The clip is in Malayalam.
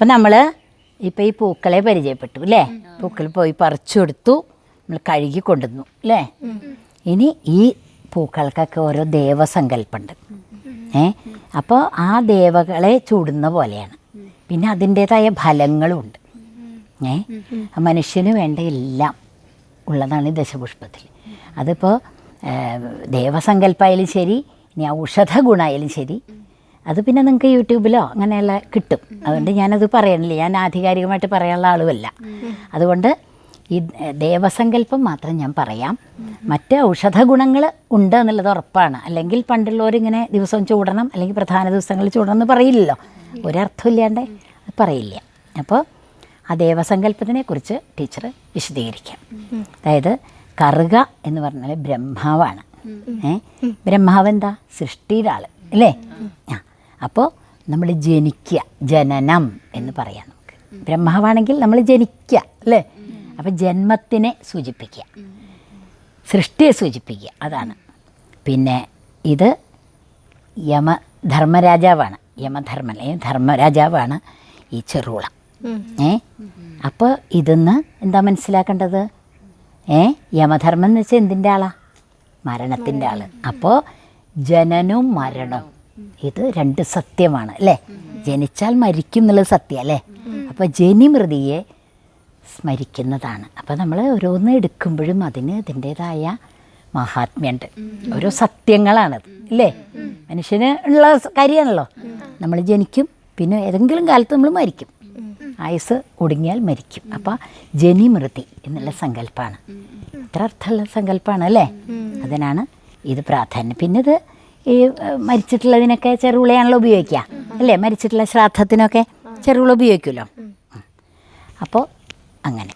അപ്പം നമ്മൾ ഇപ്പം ഈ പൂക്കളെ പരിചയപ്പെട്ടു അല്ലേ പൂക്കൾ പോയി പറിച്ചു കൊടുത്തു നമ്മൾ കഴുകി കൊണ്ടുവന്നു അല്ലേ ഇനി ഈ പൂക്കൾക്കൊക്കെ ഓരോ ദേവസങ്കല്പമുണ്ട്. ഏ? അപ്പോൾ ആ ദേവകളെ ചൂടുന്ന പോലെയാണ്. പിന്നെ അതിന്റേതായ ഫലങ്ങളുമുണ്ട് ഏ? മനുഷ്യന് വേണ്ട എല്ലാം ഉള്ളതാണ് ഈ ദശപുഷ്പത്തിൽ. അതിപ്പോൾ ദേവസങ്കല്പമായാലും ശരി ഇനി ഔഷധ ഗുണമായാലും ശരി അത് പിന്നെ നിങ്ങൾക്ക് യൂട്യൂബിലോ അങ്ങനെയുള്ള കിട്ടും. അതുകൊണ്ട് ഞാനത് പറയണില്ല. ഞാൻ ആധികാരികമായിട്ട് പറയാനുള്ള ആളുമല്ല. അതുകൊണ്ട് ഈ ദേവസങ്കല്പം മാത്രം ഞാൻ പറയാം. മറ്റ് ഔഷധ ഗുണങ്ങൾ ഉണ്ട് എന്നുള്ളത് ഉറപ്പാണ്. അല്ലെങ്കിൽ പണ്ടുള്ളവരിങ്ങനെ ദിവസം ചൂടണം അല്ലെങ്കിൽ പ്രധാന ദിവസങ്ങളിൽ ചൂടണം എന്ന് പറയില്ലല്ലോ. ഒരർത്ഥമില്ലാണ്ട് പറയില്ല. അപ്പോൾ ആ ദേവസങ്കല്പത്തിനെ കുറിച്ച് ടീച്ചർ വിശദീകരിക്കാം. അതായത് കറുക എന്ന് പറഞ്ഞാൽ ബ്രഹ്മാവാണ്. ഏഹ് ബ്രഹ്മാവ് എന്താ സൃഷ്ടിയുടെ അല്ലേ? ആ. അപ്പോൾ നമ്മൾ ജനിക്കുക ജനനം എന്ന് പറയാം നമുക്ക്. ബ്രഹ്മാവാണെങ്കിൽ നമ്മൾ ജനിക്കുക അല്ലേ? അപ്പം ജന്മത്തിനെ സൂചിപ്പിക്കുക സൃഷ്ടിയെ സൂചിപ്പിക്കുക അതാണ്. പിന്നെ ഇത് യമ ധർമ്മരാജാവാണ്. യമധർമ്മൻ അല്ലെങ്കിൽ ധർമ്മരാജാവാണ് ഈ ചെറുള ഏ? അപ്പോൾ ഇതെന്ന് എന്താ മനസ്സിലാക്കേണ്ടത്? ഏ? യമധർമ്മം എന്ന് വെച്ചാൽ എന്തിന്റെ ആളാ? മരണത്തിന്റെ ആൾ അപ്പോൾ ജനനവും മരണവും. ഇത് രണ്ട് സത്യമാണ് അല്ലേ? ജനിച്ചാൽ മരിക്കും എന്നുള്ളത് സത്യം അല്ലേ? അപ്പോൾ ജനിമൃതിയെ സ്മരിക്കുന്നതാണ്. അപ്പോൾ നമ്മൾ ഓരോന്ന് എടുക്കുമ്പോഴും അതിന് അതിന്റേതായ മഹാത്മ്യമുണ്ട് ഓരോ സത്യങ്ങളാണത് ഇല്ലേ മനുഷ്യന് ഉള്ള കാര്യമാണല്ലോ. നമ്മൾ ജനിക്കും പിന്നെ ഏതെങ്കിലും കാലത്ത് നമ്മൾ മരിക്കും. ആയുസ് ഒടുങ്ങിയാൽ മരിക്കും. അപ്പോൾ ജനിമൃതി എന്നുള്ള സങ്കല്പമാണ് ഇത്ര അർത്ഥമുള്ള സങ്കല്പമാണ് അല്ലേ? അതിനാണ് ഇത് പ്രാധാന്യം. പിന്നെ ഇത് ഈ മരിച്ചിട്ടുള്ളതിനൊക്കെ ചെറുവിളയാണല്ലോ ഉപയോഗിക്കുക. അല്ലേ? മരിച്ചിട്ടുള്ള ശ്രാദ്ധത്തിനൊക്കെ ചെറുവിള ഉപയോഗിക്കുമല്ലോ. അപ്പോൾ അങ്ങനെ.